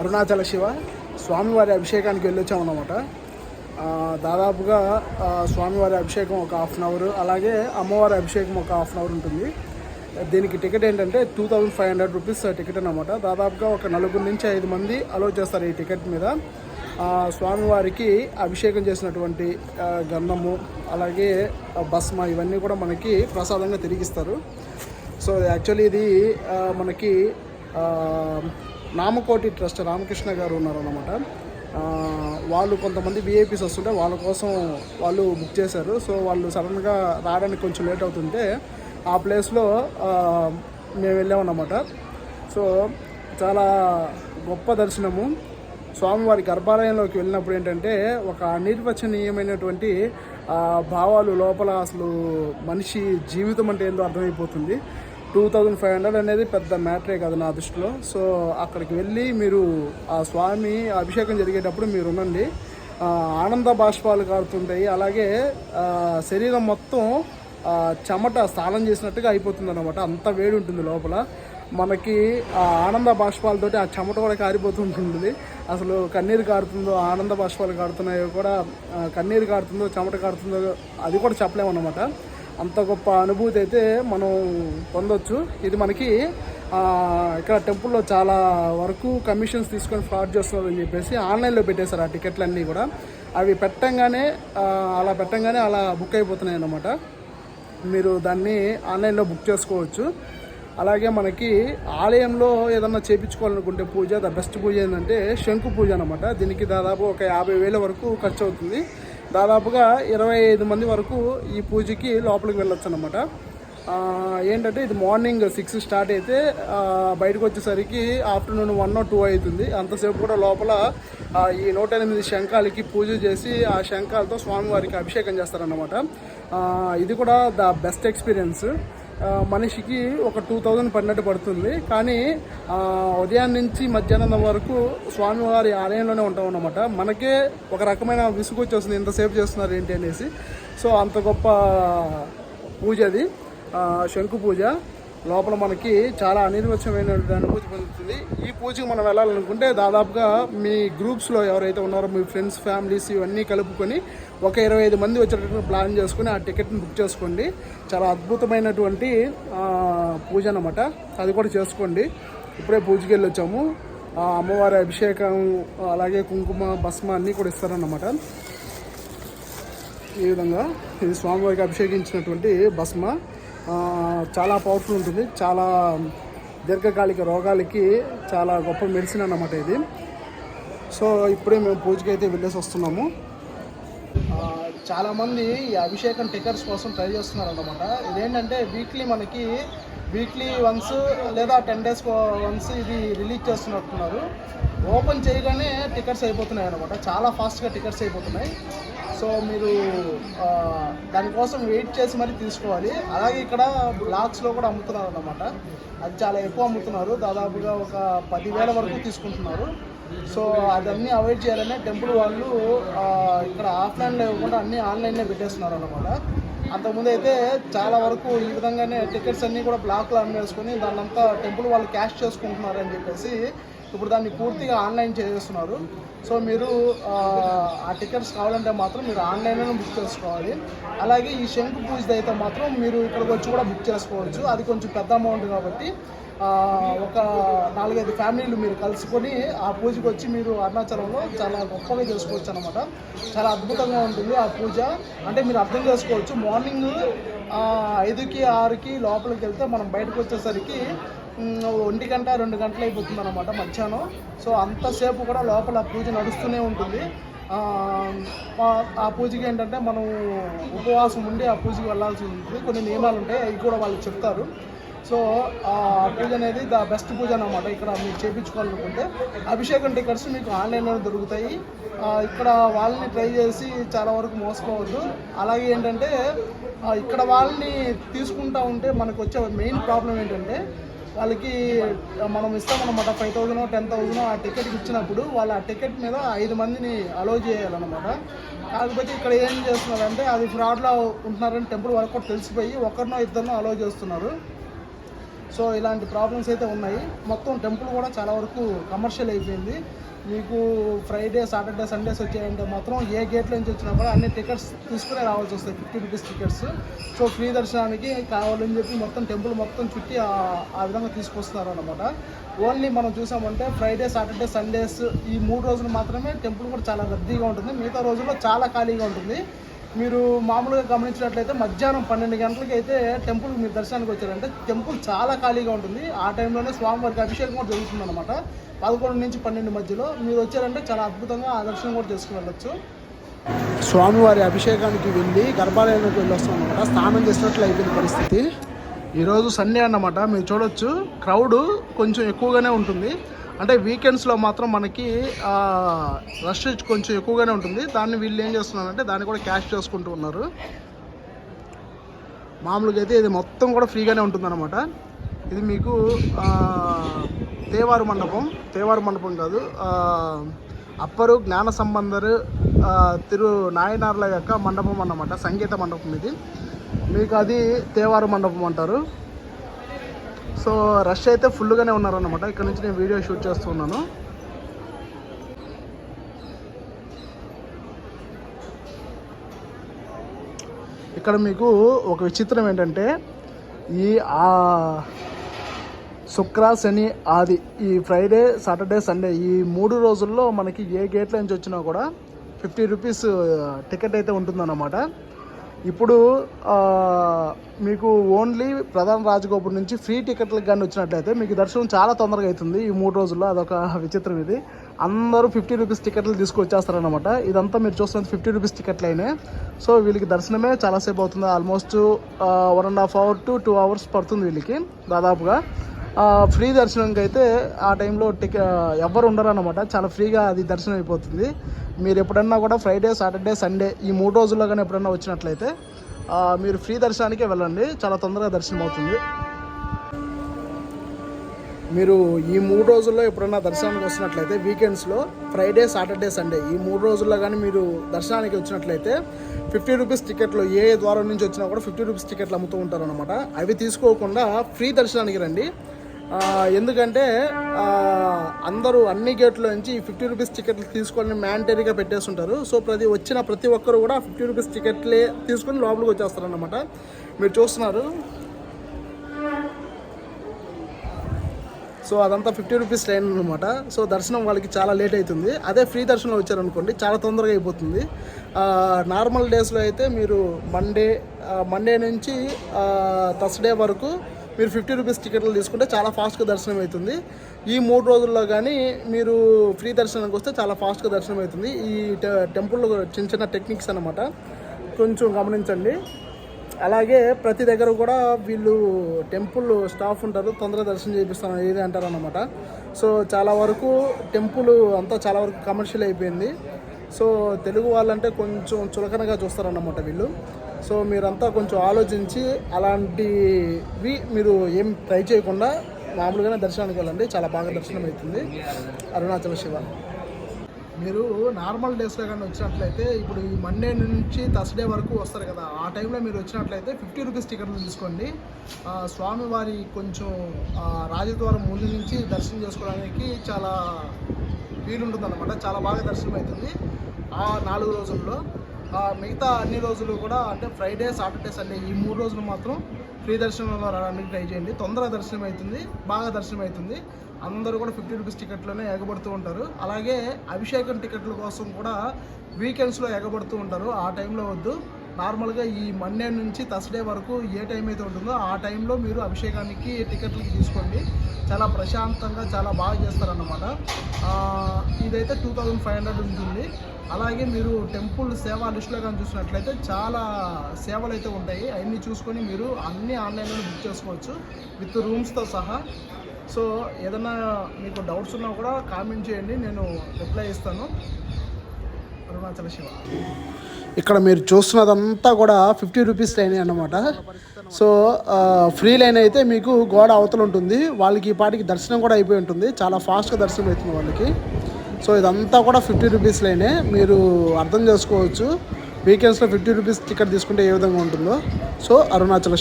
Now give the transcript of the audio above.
అరుణాచల శివ స్వామివారి అభిషేకానికి వెళ్ళొచ్చామన్నమాట. ఆ, దాదాపుగా స్వామివారి అభిషేకం ఒక హాఫ్ అన్ అవర్ అలాగే అమ్మవారి అభిషేకం ఒక హాఫ్ అన్ అవర్ ఉంటుంది. దీనికి టికెట్ ఏంటంటే two thousand five hundred rupees ticket అనమాట దాదాపుగా ఒక నలుగురు నుంచి ఐదు మంది అలో చేస్తారు ఈ టికెట్ మీద. స్వామివారికి అభిషేకం చేసినటువంటి గంధము అలాగే భస్మ ఇవన్నీ కూడా మనకి ప్రసాదంగా తిరిగిస్తారు. సో యాక్చువల్లీ ఇది మనకి నామకోటి ట్రస్ట్ రామకృష్ణ గారు ఉన్నారన్నమాట. వాళ్ళు కొంతమంది విఐపీస్ వస్తుంటే వాళ్ళ కోసం వాళ్ళు బుక్ చేశారు. సో వాళ్ళు సడన్గా రావడానికి కొంచెం లేట్ అవుతుంటే ఆ ప్లేస్లో మేము వెళ్ళామన్నమాట సో చాలా గొప్ప దర్శనము. స్వామివారి గర్భాలయంలోకి వెళ్ళినప్పుడు ఏంటంటే ఒక అనిర్వచనీయమైనటువంటి భావాలు లోపల అసలు మనిషి జీవితం అంటే ఏందో అర్థమైపోతుంది. టూ థౌజండ్ ఫైవ్ హండ్రెడ్ అనేది పెద్ద మ్యాటరే కదా నా దృష్టిలో. సో అక్కడికి వెళ్ళి మీరు ఆ స్వామి అభిషేకం జరిగేటప్పుడు మీరు ఉండండి. ఆనంద బాష్పాలు కారుతుంటాయి. అలాగే శరీరం మొత్తం చెమట స్నానం చేసినట్టుగా అయిపోతుంది అనమాట అంత వేడి ఉంటుంది లోపల. మనకి ఆ ఆనంద బాష్పాలతోటి ఆ చెమట కూడా కారిపోతుంటుంది అసలు కన్నీరు కారుతుందో ఆనంద బాష్పాలు కారుతున్నాయో కూడా కన్నీరు కారుతుందో చెమట కారుతుందో అది కూడా చెప్పలేమన్నమాట. అంత గొప్ప అనుభూతి అయితే మనం పొందొచ్చు. ఇది మనకి ఇక్కడ టెంపుల్లో చాలా వరకు కమిషన్స్ తీసుకొని ఫ్రాడ్ చేస్తున్నారు అని చెప్పేసి ఆన్లైన్లో పెట్టేశారు ఆ టికెట్లన్నీ కూడా. అవి పెట్టంగానే అలా పెట్టంగానే అలా బుక్ అయిపోతున్నాయి అన్నమాట. మీరు దాన్ని ఆన్లైన్లో బుక్ చేసుకోవచ్చు. అలాగే మనకి ఆలయంలో ఏదన్నా చేయించుకోవాలనుకుంటే పూజ ద బెస్ట్ పూజ ఏంటంటే శంకు పూజ అనమాట దీనికి దాదాపు ఒక యాభై వేల వరకు ఖర్చు అవుతుంది దాదాపుగా ఇరవై ఐదు మంది వరకు ఈ పూజకి లోపలికి వెళ్ళొచ్చు అనమాట ఏంటంటే ఇది మార్నింగ్ సిక్స్ స్టార్ట్ అయితే బయటకు వచ్చేసరికి ఆఫ్టర్నూన్ వన్ టూ అవుతుంది. అంతసేపు కూడా లోపల ఈ నూట ఎనిమిది శంఖాలకి పూజ చేసి ఆ శంఖాలతో స్వామివారికి అభిషేకం చేస్తారన్నమాట. ఇది కూడా ద బెస్ట్ ఎక్స్పీరియన్స్. మనిషికి ఒక టూ థౌజండ్ పడినట్టు పడుతుంది. కానీ ఉదయం నుంచి మధ్యాహ్నం వరకు స్వామివారి ఆలయంలోనే ఉంటాం అన్నమాట. మనకే ఒక రకమైన విసుగు వచ్చేస్తుంది ఇంతసేపు చేస్తున్నారు ఏంటి అనేసి. సో అంత గొప్ప పూజ అది. శంకు పూజ. లోపల మనకి చాలా అనిర్వచమైన అనుభూతి పొందుతుంది. ఈ పూజకి మనం వెళ్ళాలనుకుంటే దాదాపుగా మీ గ్రూప్స్లో ఎవరైతే ఉన్నారో మీ ఫ్రెండ్స్ ఫ్యామిలీస్ ఇవన్నీ కలుపుకొని ఒక ఇరవై ఐదు మంది వచ్చేటట్టు ప్లాన్ చేసుకుని ఆ టికెట్ని బుక్ చేసుకోండి. చాలా అద్భుతమైనటువంటి పూజ అనమాట అది కూడా చేసుకోండి. ఇప్పుడే పూజకి వెళ్ళి వచ్చాము ఆ అమ్మవారి అభిషేకం అలాగే కుంకుమ భస్మ అన్నీ కూడా ఇస్తారన్నమాట. ఈ విధంగా ఇది స్వామివారికి అభిషేకించినటువంటి భస్మ. చాలా పవర్ఫుల్ ఉంటుంది. చాలా దీర్ఘకాలిక రోగాలకి చాలా గొప్ప మెడిసిన్ అన్నమాట ఇది. సో ఇప్పుడే మేము పూజకి అయితే వెళ్ళేసి వస్తున్నాము. చాలామంది ఈ అభిషేకం టికెట్స్ కోసం ట్రై చేస్తున్నారు అనమాట ఇదేంటంటే వీక్లీ మనకి వీక్లీ వన్స్ లేదా టెన్ డేస్ వన్స్ ఇది రిలీజ్ చేస్తున్నట్టున్నారు. ఓపెన్ చేయగానే టికెట్స్ అయిపోతున్నాయి అనమాట చాలా ఫాస్ట్గా టికెట్స్ అయిపోతున్నాయి. సో మీరు దానికోసం వెయిట్ చేసి మరీ తీసుకోవాలి. అలాగే ఇక్కడ బ్లాక్స్లో కూడా అమ్ముతున్నారు అనమాట అది చాలా ఎక్కువ అమ్ముతున్నారు. దాదాపుగా ఒక పదివేల వరకు తీసుకుంటున్నారు. సో అదన్నీ అవాయిడ్ చేయాలనే టెంపుల్ వాళ్ళు ఇక్కడ ఆఫ్లైన్లో ఇవ్వకుండా అన్నీ ఆన్లైన్లో పెట్టేస్తున్నారు అనమాట అంతకుముందు అయితే చాలా వరకు ఈ విధంగానే టికెట్స్ అన్నీ కూడా బ్లాక్లో అమ్మేసుకొని దాన్నంతా టెంపుల్ వాళ్ళు క్యాష్ చేసుకుంటున్నారు అని చెప్పేసి ఇప్పుడు దాన్ని పూర్తిగా ఆన్లైన్ చేసేస్తున్నారు. సో మీరు ఆ, టికెట్స్ కావాలంటే మాత్రం మీరు ఆన్లైన్లో బుక్ చేసుకోవాలి. అలాగే ఈ శంకు పూజది అయితే మాత్రం మీరు ఇక్కడికి వచ్చి కూడా బుక్ చేసుకోవచ్చు. అది కొంచెం పెద్ద అమౌంట్ కాబట్టి ఒక నాలుగైదు ఫ్యామిలీలు మీరు కలుసుకొని ఆ పూజకు వచ్చి మీరు అరుణాచలంలో చాలా గొప్పగా చేసుకోవచ్చు అనమాట చాలా అద్భుతంగా ఉంటుంది ఆ పూజ. అంటే మీరు అర్థం చేసుకోవచ్చు మార్నింగ్ ఐదుకి ఆరుకి లోపలికి వెళ్తే మనం బయటకు వచ్చేసరికి ఒంటి గంట రెండు గంటలు అయిపోతుంది అనమాట మధ్యాహ్నం. సో అంతసేపు కూడా లోపల పూజ నడుస్తూనే ఉంటుంది. ఆ, ఆ పూజకి ఏంటంటే మనం ఉపవాసం ఉండి ఆ పూజకి వెళ్ళాల్సి ఉంటుంది. కొన్ని నియమాలు ఉంటాయి అవి కూడా వాళ్ళు చెప్తారు. సో ఆ పూజ అనేది ద బెస్ట్ పూజ అనమాట ఇక్కడ మీరు చేయించుకోవాలనుకుంటే అభిషేకం టికెట్స్ మీకు ఆన్లైన్లో దొరుకుతాయి. ఇక్కడ వాళ్ళని ట్రై చేసి చాలా వరకు మోసపోవద్దు. అలాగే ఏంటంటే ఇక్కడ వాళ్ళని తీసుకుంటా ఉంటే మనకు వచ్చే మెయిన్ ప్రాబ్లం ఏంటంటే వాళ్ళకి మనం ఇస్తామన్నమాట ఫైవ్ థౌజండ్ టెన్ థౌజండ్ ఆ టికెట్ ఇచ్చినప్పుడు వాళ్ళు ఆ టికెట్ మీద ఐదు మందిని అలో చేయాలన్నమాట. కాకపోతే ఇక్కడ ఏం చేస్తున్నారంటే అది ఫ్రాడ్లో ఉంటున్నారని టెంపుల్ వాళ్ళకి కూడా తెలిసిపోయి ఒకరినో ఇద్దరినో అలో చేస్తున్నారు. సో ఇలాంటి ప్రాబ్లమ్స్ అయితే ఉన్నాయి. మొత్తం టెంపుల్ కూడా చాలా వరకు కమర్షియల్ అయిపోయింది. మీకు ఫ్రైడే సాటర్డే సండేస్ వచ్చాయంటే మాత్రం ఏ గేట్ నుంచి వచ్చినా కూడా అన్ని టికెట్స్ తీసుకునే రావాల్సి వస్తాయి fifty rupees tickets so free దర్శనానికి కావాలని చెప్పి మొత్తం టెంపుల్ మొత్తం చుట్టి ఆ- ఆ విధంగా తీసుకొస్తున్నారు అనమాట ఓన్లీ మనం చూసామంటే ఫ్రైడే సాటర్డే సండేస్ ఈ మూడు రోజులు మాత్రమే టెంపుల్ కూడా చాలా రద్దీగా ఉంటుంది. మిగతా రోజుల్లో చాలా ఖాళీగా ఉంటుంది. మీరు మామూలుగా గమనించినట్లయితే మధ్యాహ్నం పన్నెండు గంటలకి అయితే టెంపుల్ మీరు దర్శనానికి వచ్చారంటే టెంపుల్ చాలా ఖాళీగా ఉంటుంది. ఆ టైంలోనే స్వామివారికి అభిషేకం కూడా జరుగుతుంది అనమాట పదకొండు నుంచి పన్నెండు మధ్యలో మీరు వచ్చారంటే చాలా అద్భుతంగా ఆ దర్శనం కూడా చేసుకుని వెళ్ళొచ్చు. స్వామివారి అభిషేకానికి వెళ్ళి గర్భాలయంలోకి వెళ్ళొస్తాం అనమాట స్నానం చేసినట్లు అయిపోయిన పరిస్థితి. ఈరోజు సండే అన్నమాట. మీరు చూడొచ్చు క్రౌడ్ కొంచెం ఎక్కువగానే ఉంటుంది. అంటే వీకెండ్స్లో మాత్రం మనకి రష్ కొంచెం ఎక్కువగానే ఉంటుంది. దాన్ని వీళ్ళు ఏం చేస్తున్నారంటే దాన్ని కూడా క్యాష్ చేసుకుంటూ ఉన్నారు. మామూలుగా అయితే ఇది మొత్తం కూడా ఫ్రీగానే ఉంటుందన్నమాట. ఇది మీకు తేవారు మండపం తేవారు మండపం కాదు అప్పరు జ్ఞాన సంబంధరు తిరు నాయనార్ల యొక్క మండపం అన్నమాట సంగీత మండపం ఇది. మీకు అది తేవారు మండపం అంటారు. సో రష్ అయితే ఫుల్గానే ఉన్నారన్నమాట. ఇక్కడ నుంచి నేను వీడియో షూట్ చేస్తున్నాను. ఇక్కడ మీకు ఒక విచిత్రం ఏంటంటే ఈ ఆ శుక్ర శని ఆది ఈ ఫ్రైడే సాటర్డే సండే ఈ మూడు రోజుల్లో మనకి ఏ గేట్ల నుంచి వచ్చినా కూడా ఫిఫ్టీ రూపీస్ టికెట్ అయితే ఉంటుందన్నమాట. ఇప్పుడు మీకు ఓన్లీ ప్రధాన రాజగోపురం నుంచి ఫ్రీ టికెట్లకు కానీ వచ్చినట్లయితే మీకు దర్శనం చాలా తొందరగా అవుతుంది. ఈ మూడు రోజుల్లో అదొక విచిత్రం ఇది. అందరూ ఫిఫ్టీ రూపీస్ టికెట్లు తీసుకొచ్చేస్తారనమాట ఇదంతా మీరు చూస్తున్నది ఫిఫ్టీ రూపీస్ టికెట్లు అయినాయి సో వీళ్ళకి దర్శనమే చాలాసేపు అవుతుంది. Almost one and half hour to two hours పడుతుంది వీళ్ళకి దాదాపుగా. ఫ్రీ దర్శనంకి అయితే ఆ టైంలో టికెట్ ఎవ్వరు ఉండరు అనమాట చాలా ఫ్రీగా అది దర్శనం అయిపోతుంది. మీరు ఎప్పుడన్నా కూడా ఫ్రైడే సాటర్డే సండే ఈ మూడు రోజుల్లో కానీ ఎప్పుడన్నా వచ్చినట్లయితే మీరు ఫ్రీ దర్శనానికి వెళ్ళండి. చాలా తొందరగా దర్శనం అవుతుంది. మీరు ఈ మూడు రోజుల్లో ఎప్పుడన్నా దర్శనానికి వచ్చినట్లయితే వీకెండ్స్లో ఫ్రైడే సాటర్డే సండే ఈ మూడు రోజుల్లో కానీ మీరు దర్శనానికి వచ్చినట్లయితే ఫిఫ్టీ రూపీస్ టికెట్లు ఏ ద్వారం నుంచి వచ్చినా కూడా ఫిఫ్టీ రూపీస్ టికెట్లు అమ్ముతూ ఉంటారనమాట అవి తీసుకోకుండా ఫ్రీ దర్శనానికి రండి. ఎందుకంటే అందరూ అన్ని గేట్ల నుంచి ఫిఫ్టీ రూపీస్ టికెట్లు తీసుకొని మ్యాండటరీగా పెట్టేస్తుంటారు. సో ప్రతి వచ్చిన ప్రతి ఒక్కరు కూడా ఫిఫ్టీ రూపీస్ టికెట్లే తీసుకొని లోపలికి వచ్చేస్తారనమాట మీరు చూస్తున్నారు. సో అదంతా ఫిఫ్టీ రూపీస్ ట్రైన్ అనమాట సో దర్శనం వాళ్ళకి చాలా లేట్ అవుతుంది అదే ఫ్రీ దర్శనం వచ్చారనుకోండి చాలా తొందరగా అయిపోతుంది. నార్మల్ డేస్లో అయితే మీరు మండే మండే నుంచి థర్స్డే వరకు మీరు ఫిఫ్టీ రూపీస్ టికెట్లు తీసుకుంటే చాలా ఫాస్ట్గా దర్శనం అవుతుంది. ఈ మూడు రోజుల్లో కానీ మీరు ఫ్రీ దర్శనానికి వస్తే చాలా ఫాస్ట్గా దర్శనం అవుతుంది. ఈ టె- టెంపుల్లో చిన్న చిన్న టెక్నిక్స్ అనమాట కొంచెం గమనించండి. అలాగే ప్రతి దగ్గర కూడా వీళ్ళు టెంపుల్ స్టాఫ్ ఉంటారు. తొందరగా దర్శనం చేపిస్తాను ఏది అంటారు అనమాట సో చాలా వరకు టెంపుల్ అంతా చాలా వరకు కమర్షియల్ అయిపోయింది. సో తెలుగు వాళ్ళంటే కొంచెం చులకనగా చూస్తారన్నమాట వీళ్ళు. సో మీరంతా కొంచెం ఆలోచించి అలాంటివి మీరు ఏం ట్రై చేయకుండా మామూలుగానే దర్శనానికి వెళ్ళండి. చాలా బాగా దర్శనం అవుతుంది. అరుణాచల శివ. మీరు నార్మల్ డేస్లో కానీ వచ్చినట్లయితే ఇప్పుడు ఈ మండే నుంచి థర్స్డే వరకు వస్తారు కదా. ఆ టైంలో మీరు వచ్చినట్లయితే ఫిఫ్టీ రూపీస్ టికెట్లు తీసుకోండి. స్వామివారి కొంచెం రాజద్వారం ముందు నుంచి దర్శనం చేసుకోవడానికి చాలా వీలుంటుంది అనమాట చాలా బాగా దర్శనం అవుతుంది ఆ నాలుగు రోజుల్లో మిగతా అన్ని రోజులు కూడా అంటే ఫ్రైడే సాటర్డే సండే ఈ మూడు రోజులు మాత్రం ఫ్రీ దర్శనంలో రావడానికి ట్రై చేయండి. తొందరగా దర్శనం అవుతుంది బాగా దర్శనం అవుతుంది అందరూ కూడా ఫిఫ్టీ రూపీస్ టికెట్లోనే ఎగబడుతూ ఉంటారు. అలాగే అభిషేకం టికెట్ల కోసం కూడా వీకెండ్స్లో ఎగబడుతూ ఉంటారు. ఆ టైంలో వద్దు. నార్మల్గా ఈ మండే నుంచి థర్స్డే వరకు ఏ టైం అయితే ఉంటుందో ఆ టైంలో మీరు అభిషేకానికి టికెట్లకి తీసుకోండి. చాలా ప్రశాంతంగా చాలా బాగా చేస్తారన్నమాట. ఇదైతే టూ థౌజండ్ ఫైవ్ హండ్రెడ్ ఉంటుంది. అలాగే మీరు టెంపుల్ సేవా లిస్టులో కానీ చూసినట్లయితే చాలా సేవలు అయితే ఉంటాయి. అవన్నీ చూసుకొని మీరు అన్నీ ఆన్లైన్లో బుక్ చేసుకోవచ్చు విత్ రూమ్స్తో సహా. సో ఏదైనా మీకు డౌట్స్ ఉన్నా కూడా కామెంట్ చేయండి. నేను రిప్లై ఇస్తాను. అరుణాచల శివ. ఇక్కడ మీరు చూస్తున్నదంతా కూడా ఫిఫ్టీ రూపీస్ లైన్ అనమాట సో ఫ్రీ లైన్ అయితే మీకు గోడ అవతల ఉంటుంది. వాళ్ళకి ఈ పాటికి దర్శనం కూడా అయిపోయి ఉంటుంది. చాలా ఫాస్ట్గా దర్శనం అవుతుంది వాళ్ళకి. సో ఇదంతా కూడా ఫిఫ్టీ రూపీస్ లైనే. మీరు అర్థం చేసుకోవచ్చు. వీకెండ్స్లో ఫిఫ్టీ రూపీస్ టికెట్ తీసుకుంటే ఏ విధంగా ఉంటుందో. సో అరుణాచల